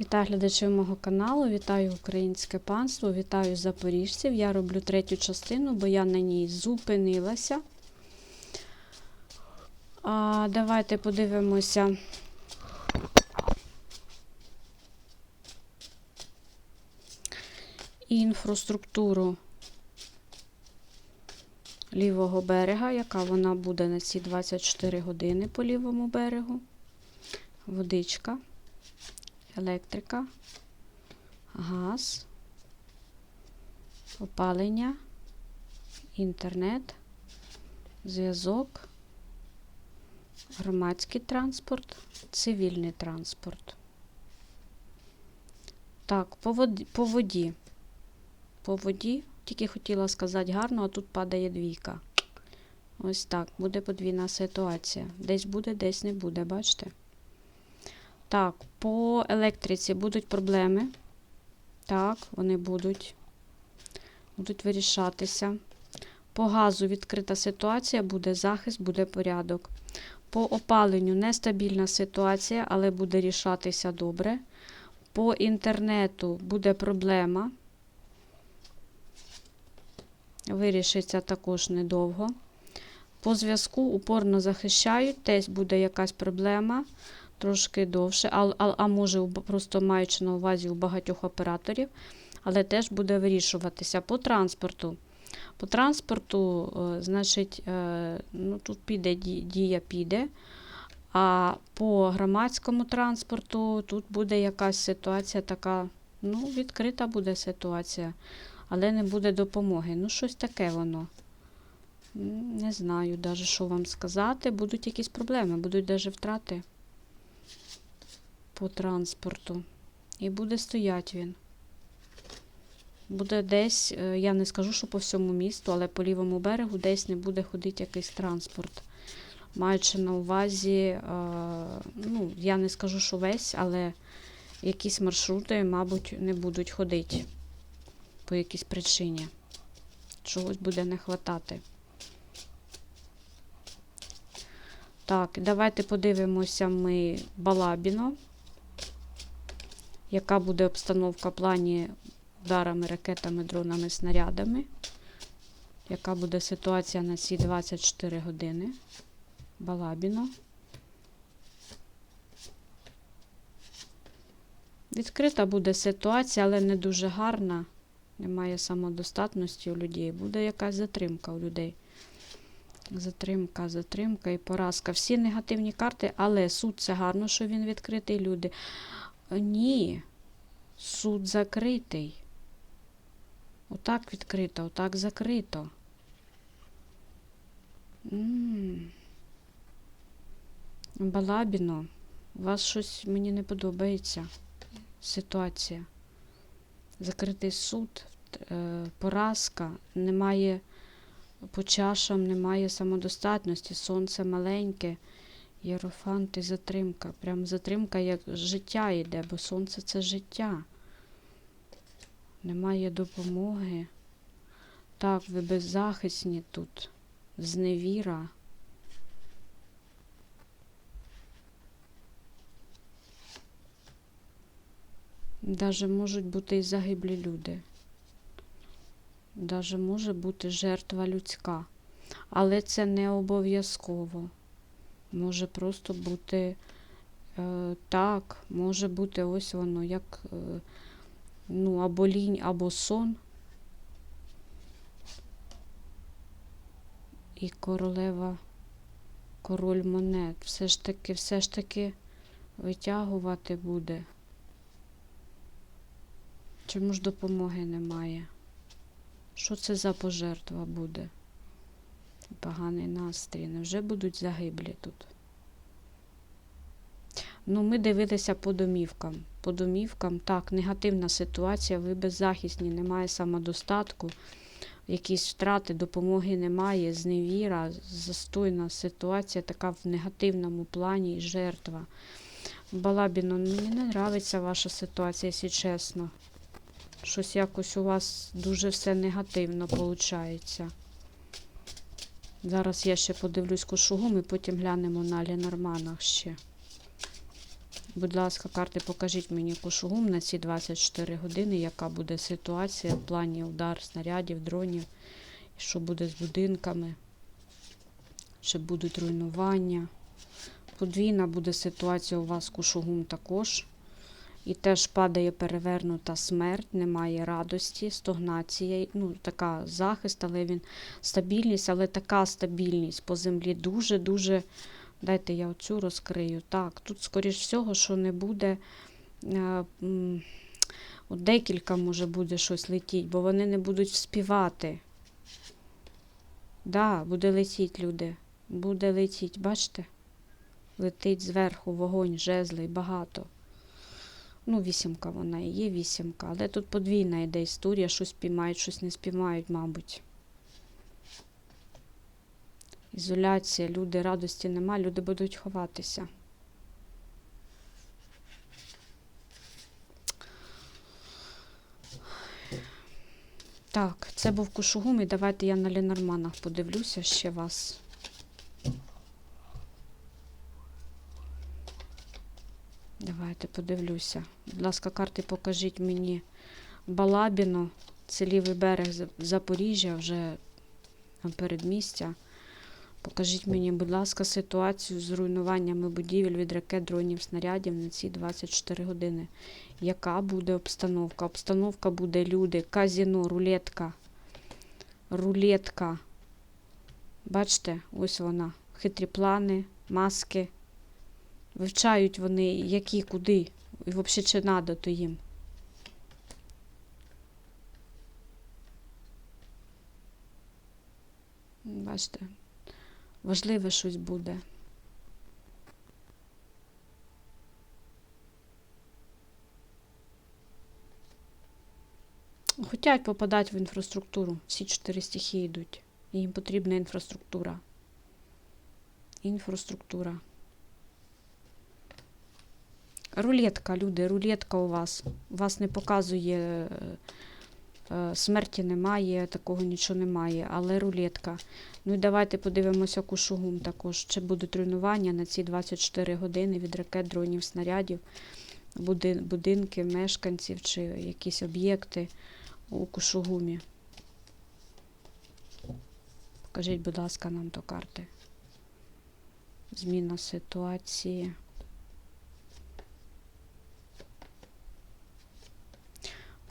Вітаю глядачів мого каналу, вітаю українське панство, вітаю запоріжців. Я роблю третю частину, бо я на ній зупинилася. А, давайте подивимося. Інфраструктуру лівого берега, яка вона буде на ці 24 години по лівому берегу. Водичка електрика, газ, опалення, інтернет, зв'язок, громадський транспорт, цивільний транспорт. Так, по воді, по воді. По воді, тільки хотіла сказати гарно, а тут падає двійка. Ось так, буде подвійна ситуація. Десь буде, десь не буде, бачите? Так, по електриці будуть проблеми. Так, вони будуть. Будуть вирішатися. По газу відкрита ситуація, буде захист, буде порядок. По опаленню нестабільна ситуація, але буде рішатися добре. По інтернету буде проблема. Вирішиться також недовго. По зв'язку упорно захищають, десь буде якась проблема трошки довше, а, а, а може, просто маючи на увазі у багатьох операторів, але теж буде вирішуватися по транспорту. По транспорту, е, значить, е, ну, тут піде дія піде. А по громадському транспорту тут буде якась ситуація така, ну, відкрита буде ситуація, але не буде допомоги. Ну, щось таке воно. Не знаю навіть, що вам сказати. Будуть якісь проблеми, будуть навіть втрати по транспорту. І буде стояти він. Буде десь, е, я не скажу, що по всьому місту, але по лівому берегу десь не буде ходити якийсь транспорт. Маючи на увазі, е, ну, я не скажу, що весь, але якісь маршрути, мабуть, не будуть ходити по якійсь причині. Чогось буде не хватати. Так, давайте подивимося ми Балабіно яка буде обстановка в плані ударами, ракетами, дронами, снарядами. Яка буде ситуація на ці 24 години? Балабіно. Відкрита буде ситуація, але не дуже гарна. Немає самодостатності у людей. Буде якась затримка у людей. Затримка, затримка і поразка. Всі негативні карти, але суд це гарно, що він відкритий, люди. Ні, суд закритий. Отак відкрито, отак закрито. М. Балабіно, у вас щось мені не подобається. Ситуація. Закритий суд, е, поразка, немає по чашам, немає самодостатності, сонце маленьке. Єрофант і затримка. Прям затримка як життя йде, бо сонце це життя. Немає допомоги. Так, ви беззахисні тут. Зневіра. Даже можуть бути і загиблі люди. Даже може бути жертва людська. Але це не обов'язково. Може просто бути е, так, може бути ось воно, як е, ну, або лінь, або сон. І королева, король монет. Все ж таки, все ж таки витягувати буде. Чому ж допомоги немає? Що це за пожертва буде? Поганий настрій. Невже будуть загиблі тут? Ну, ми дивилися по домівкам. По домівкам, так, негативна ситуація, ви беззахисні, немає самодостатку, якісь втрати, допомоги немає, зневіра, застойна ситуація, така в негативному плані і жертва. Балабіно, мені не подобається ваша ситуація, якщо чесно. Щось якось у вас дуже все негативно виходить. Зараз я ще подивлюсь кошугум і потім глянемо на Ленорманах ще. Будь ласка, карти, покажіть мені кушугум на ці 24 години, яка буде ситуація в плані удар снарядів, дронів, що буде з будинками, чи будуть руйнування. Подвійна буде ситуація у вас кушугум також. І теж падає перевернута смерть, немає радості, стогнація, ну, така захист, але він стабільність, але така стабільність по землі дуже-дуже. Дайте я оцю розкрию. Так, тут, скоріш всього, що не буде. е, От декілька може буде щось летіть, бо вони не будуть вспівати. Да, буде летіть, люди. Буде летіть, бачите? Летить зверху вогонь, жезли, багато. Ну, вісімка вона і є вісімка, але тут подвійна йде історія, щось спіймають, щось не спіймають, мабуть. Ізоляція, люди, радості нема, люди будуть ховатися. Так, це був кушугум, і давайте я на Ленорманах подивлюся ще вас. Давайте подивлюся. Будь ласка, карти покажіть мені Балабіно, це лівий берег Запоріжжя, вже передмістя. Покажіть мені, будь ласка, ситуацію з руйнуваннями будівель від ракет, дронів, снарядів на ці 24 години. Яка буде обстановка? Обстановка буде люди, казіно, рулетка. Рулетка. Бачите, ось вона. Хитрі плани, маски. Вивчають вони, які, куди. І взагалі чи надо то їм. Бачите, важливе щось буде. Хотять попадати в інфраструктуру. Всі чотири стихії йдуть. Їм потрібна інфраструктура. Інфраструктура. Рулетка, люди, рулетка у вас. У вас не показує е, е, смерті немає, такого нічого немає, але рулетка. Ну і давайте подивимося кушугум також. Чи будуть руйнування на ці 24 години від ракет, дронів, снарядів, буди- будинки, мешканців чи якісь об'єкти у кушугумі. Покажіть, будь ласка, нам то карти. Зміна ситуації.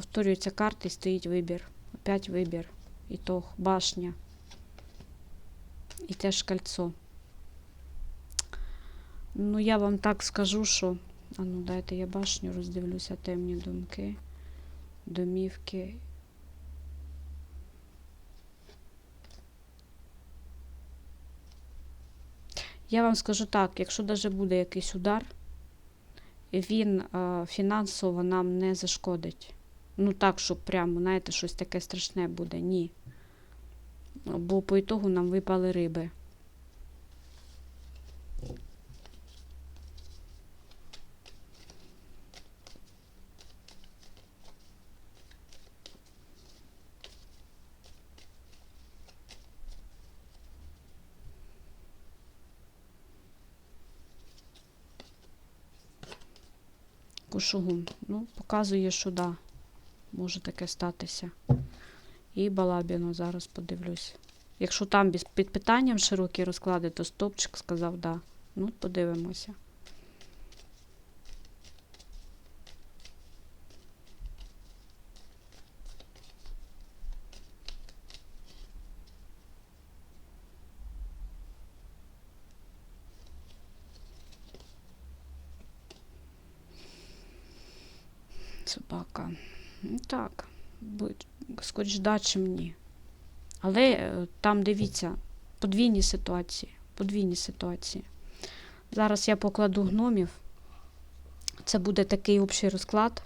Повторюються карти і стоїть вибір. Опять вибір. Ітог, башня. І теж кольцо. Ну, я вам так скажу, що. А ну, дайте я башню роздивлюся, темні думки, домівки. Я вам скажу так, якщо навіть буде якийсь удар, він е, фінансово нам не зашкодить. Ну так, щоб прямо, знаєте, щось таке страшне буде. Ні. Бо по ітогу нам випали риби. Кушугум. Ну, показує, що да, може таке статися. І балабіну зараз подивлюсь. Якщо там під питанням широкі розклади, то стопчик сказав да. Ну, подивимося. Собака. Ну, Так, будь, скоріш да, чим ні. Але е, там дивіться, подвійні ситуації. Подвійні ситуації. Зараз я покладу гномів. Це буде такий общий розклад.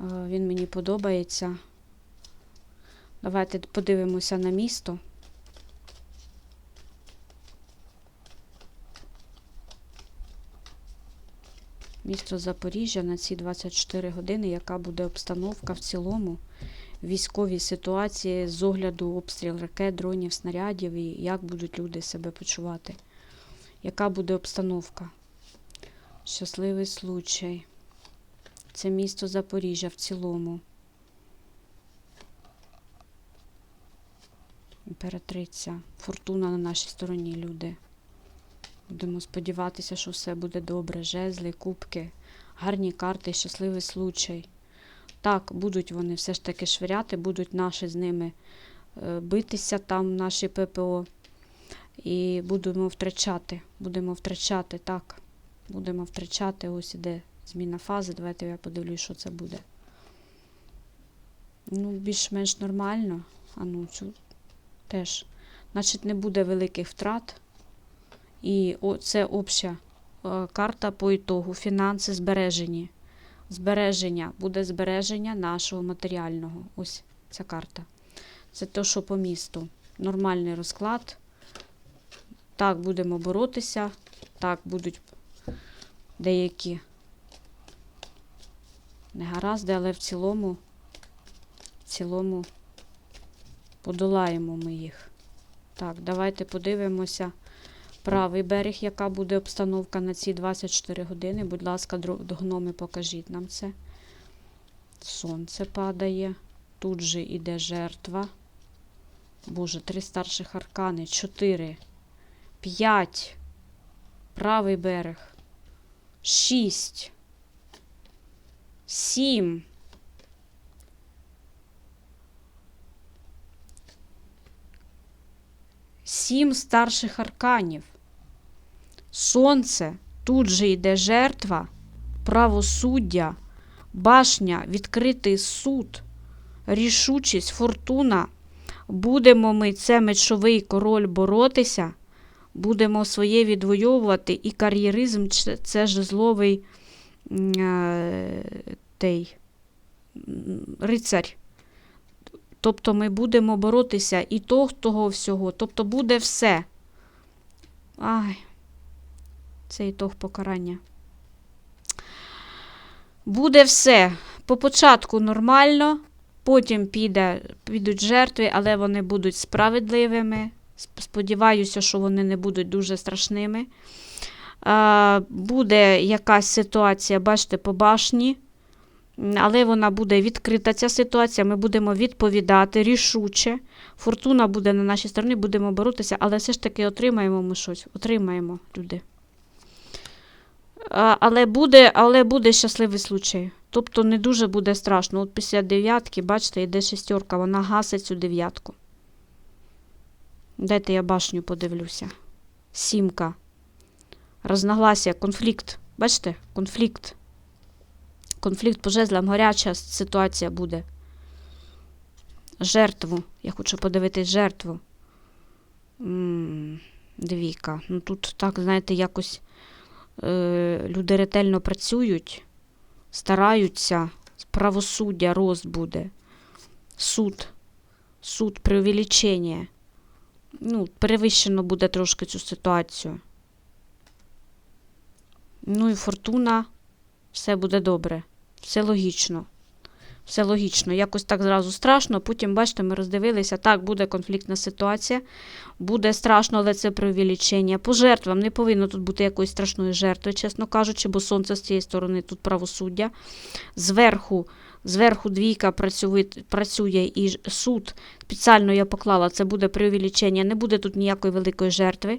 Е, Він мені подобається. Давайте подивимося на місто. Місто Запоріжжя на ці 24 години, яка буде обстановка в цілому військовій ситуації з огляду обстріл ракет, дронів, снарядів і як будуть люди себе почувати. Яка буде обстановка? Щасливий случай. Це місто Запоріжжя в цілому. Імператриця. Фортуна на нашій стороні, люди. Будемо сподіватися, що все буде добре. Жезли, кубки, гарні карти, щасливий случай. Так, будуть вони все ж таки швиряти, будуть наші з ними е, битися там, наші ППО. І будемо втрачати. Будемо втрачати, так. Будемо втрачати. Ось іде зміна фази. Давайте я подивлюсь, що це буде. Ну, більш-менш нормально. А ну, цю теж. Значить, не буде великих втрат. І це обща е, карта по ітогу. Фінанси збережені. Збереження. Буде збереження нашого матеріального. Ось ця карта. Це те, що по місту. Нормальний розклад. Так, будемо боротися. Так, будуть деякі негаразди, але в цілому, в цілому подолаємо ми їх. Так, давайте подивимося. Правий берег, яка буде обстановка на ці 24 години. Будь ласка, гноми, покажіть нам це. Сонце падає. Тут же іде жертва. Боже, три старших аркани, чотири, п'ять. Правий берег. Шість. Сім. Сім старших арканів. Сонце, тут же йде жертва, правосуддя, башня, відкритий суд, рішучість, фортуна. Будемо ми, це мечовий король, боротися, будемо своє відвоювати, і кар'єризм це- жезловий м, е, той, рицарь. Тобто ми будемо боротися і того, того всього. Тобто буде все. Ай, це ітог покарання. Буде все. По початку нормально, потім піде, підуть жертви, але вони будуть справедливими. Сподіваюся, що вони не будуть дуже страшними. Буде якась ситуація, бачите, по башні. Але вона буде відкрита, ця ситуація. Ми будемо відповідати рішуче. Фортуна буде на нашій стороні, будемо боротися, але все ж таки отримаємо ми щось. Отримаємо люди. Але, буде, але буде щасливий случай. Тобто не дуже буде страшно. От після дев'ятки, бачите, йде шестерка, вона гасить цю дев'ятку. Дайте я башню подивлюся. Сімка. Розногласія, конфлікт. Бачите? Конфлікт. Конфлікт по жезлам, гаряча ситуація буде. Жертву. Я хочу подивитись жертву. М, Двійка. Ну тут так, знаєте, якось люди ретельно працюють, стараються. Правосуддя рост буде. Суд. Суд, преувеличення. Ну, перевищено буде трошки цю ситуацію. Ну і фортуна. Все буде добре. Все логічно. Все логічно. Якось так зразу страшно. Потім, бачите, ми роздивилися, так, буде конфліктна ситуація. Буде страшно, але це преувеличення. По жертвам не повинно тут бути якоїсь страшної жертви, чесно кажучи, бо сонце з цієї сторони тут правосуддя. Зверху, зверху двійка працює, працює і суд. Спеціально я поклала, це буде преувеличення. Не буде тут ніякої великої жертви.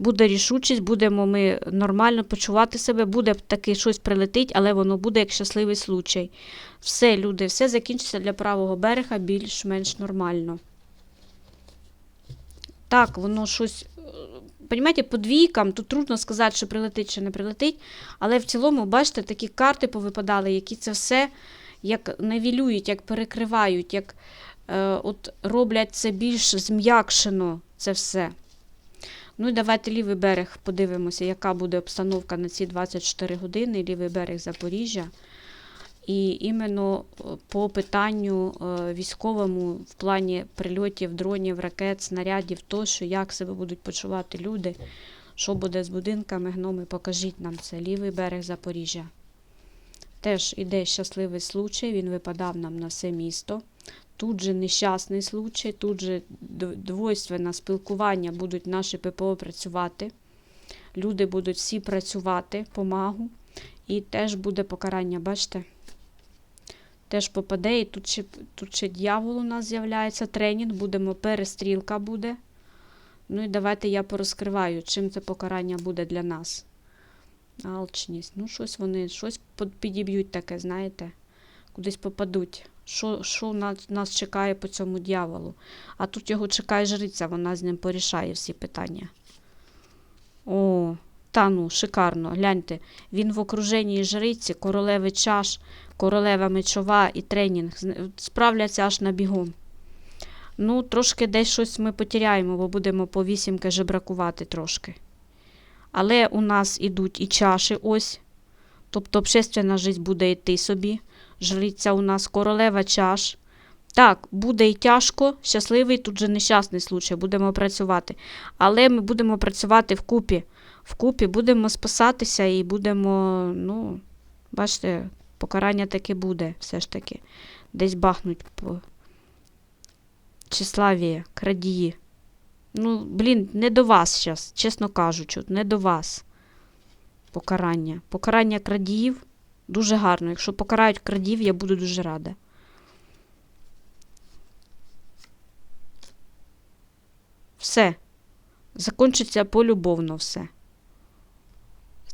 Буде рішучість, будемо ми нормально почувати себе, буде таки щось прилетить, але воно буде як щасливий случай. Все, люди, все закінчиться для правого берега більш-менш нормально. Так, воно щось. е, Понімаєте, по двійкам тут трудно сказати, що прилетить чи не прилетить. Але в цілому, бачите, такі карти повипадали, які це все як невілюють, як перекривають, як е, от роблять це більш зм'якшено це все. Ну і давайте лівий берег подивимося, яка буде обстановка на ці 24 години, лівий берег Запоріжжя. І іменно е, по питанню е, військовому в плані прильотів, дронів, ракет, снарядів, тощо, як себе будуть почувати люди, що буде з будинками, гноми, покажіть нам це. Лівий берег Запоріжжя. Теж іде щасливий случай, він випадав нам на все місто. Тут же нещасний случай, тут же двойственне спілкування будуть наші ППО працювати. Люди будуть всі працювати по магу. І теж буде покарання, бачите? Теж попаде, і тут ще, тут ще дьявол у нас з'являється, тренінг, будемо, перестрілка буде. Ну і давайте я порозкриваю, чим це покарання буде для нас. Алчність. Ну, щось вони, щось підіб'ють таке, знаєте, кудись попадуть. Що, що нас, нас чекає по цьому дьяволу? А тут його чекає жриця, вона з ним порішає всі питання. О, та ну, шикарно. Гляньте, він в окруженні жриці, королеви чаш, королева мечова і тренінг справляться аж на бігом. Ну, трошки десь щось ми потеряємо, бо будемо по вісімки жебракувати трошки. Але у нас ідуть і чаші ось. Тобто общественна життя буде йти собі. Жриця у нас королева чаш. Так, буде і тяжко, щасливий, тут же нещасний случай, будемо працювати. Але ми будемо працювати вкупі. Вкупі будемо спасатися і будемо, ну, бачите, покарання таке буде, все ж таки. Десь бахнуть по тщеславія, крадії. Ну, блін, не до вас зараз, чесно кажучи, не до вас. Покарання. Покарання крадіїв дуже гарно. Якщо покарають крадіїв, я буду дуже рада. Все. Закінчиться полюбовно все.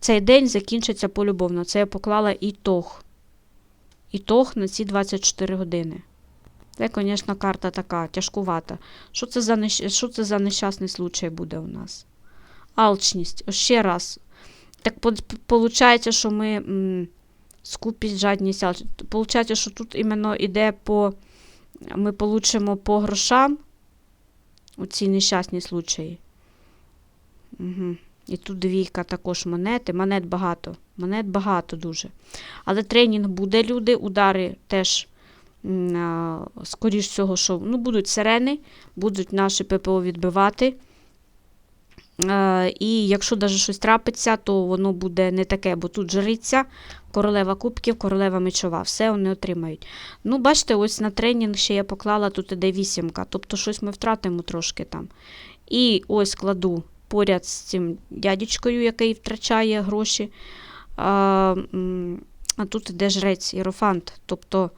Цей день закінчиться полюбовно. Це я поклала ітог. Ітог на ці 24 години. Це, звісно, карта така тяжкувата. Що це за, нещ... що це за нещасний случай буде у нас? Алчність. Ще раз. Так виходить, що ми скупість, жадність. Получається, що тут іменно йде по. Ми получимо по грошам у ці нещасні случаї. Угу. І тут двійка також монети. Монет багато. Монет багато дуже. Але тренінг буде, люди, удари теж, скоріш всього, що ну, будуть сирени, будуть наші ППО відбивати. Е, і якщо навіть щось трапиться, то воно буде не таке, бо тут жриця, королева кубків, королева мечова. Все вони отримають. Ну, бачите, ось на тренінг ще я поклала, тут іде вісімка. Тобто щось ми втратимо трошки там. І ось кладу поряд з цим дядечкою, який втрачає гроші. А, а тут іде жрець, іерофант. Тобто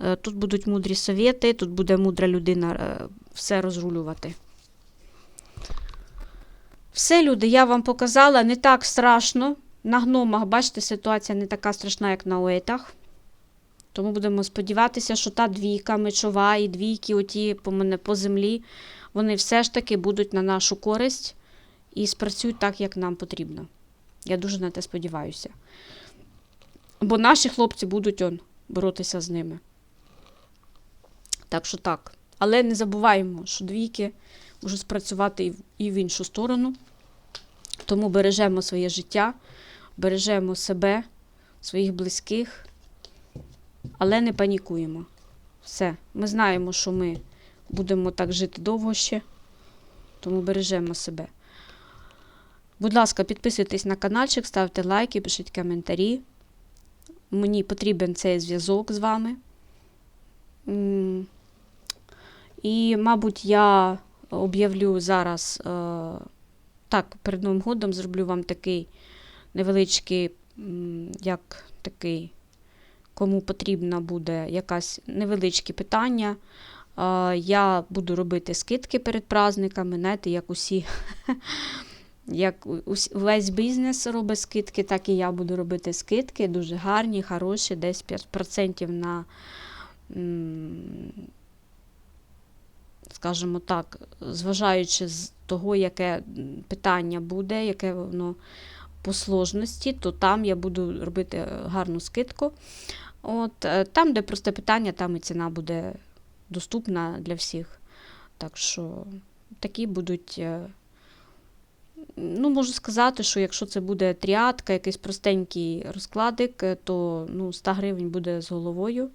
е, тут будуть мудрі совєти, тут буде мудра людина е, все розрулювати. Все, люди, я вам показала, не так страшно. На гномах, бачите, ситуація не така страшна, як на уейтах. Тому будемо сподіватися, що та двійка мечова і двійки, оті по мене по землі, вони все ж таки будуть на нашу користь і спрацюють так, як нам потрібно. Я дуже на те сподіваюся. Бо наші хлопці будуть он, боротися з ними. Так що так. Але не забуваємо, що двійки можуть спрацювати і в- іншу сторону. Тому бережемо своє життя, бережемо себе, своїх близьких, але не панікуємо. Все. Ми знаємо, що ми будемо так жити довго ще, тому бережемо себе. Будь ласка, підписуйтесь на каналчик, ставте лайки, пишіть коментарі. Мені потрібен цей зв'язок з вами. І, мабуть, я об'явлю зараз, е, так, перед Новим годом зроблю вам такий невеличкий, як такий, кому потрібна буде якась невеличкі питання. Е, Я буду робити скидки перед праздниками, знаєте, як усі. Як весь бізнес робить скидки, так і я буду робити скидки. Дуже гарні, хороші, десь 5% на, скажімо так, зважаючи з того, яке питання буде, яке воно по сложності, то там я буду робити е, гарну скидку. От, е, там, де просте питання, там і ціна буде доступна для всіх. Так що такі будуть. е, Ну, можу сказати, що якщо це буде тріадка, якийсь простенький розкладик, то ну, 100 гривень буде з головою.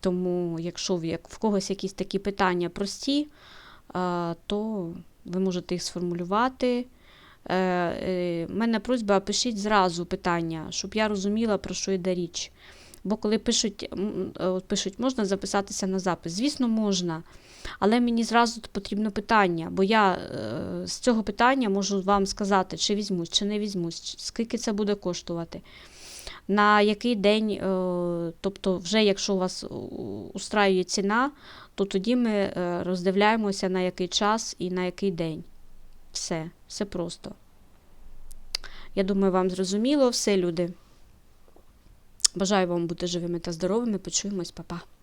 Тому, якщо в, когось якісь такі питання прості, то ви можете їх сформулювати. У е, е, мене просьба, пишіть зразу питання, щоб я розуміла, про що йде річ. Бо коли пишуть, е, пишуть, можна записатися на запис. Звісно, можна. Але мені зразу потрібно питання, бо я з цього питання можу вам сказати, чи візьмусь, чи не візьмусь, скільки це буде коштувати. На який день, е, тобто, вже якщо у вас устраює ціна, то тоді ми е, роздивляємося на який час і на який день. Все, все просто. Я думаю, вам зрозуміло все, люди. Бажаю вам бути живими та здоровими. Почуємось, па-па.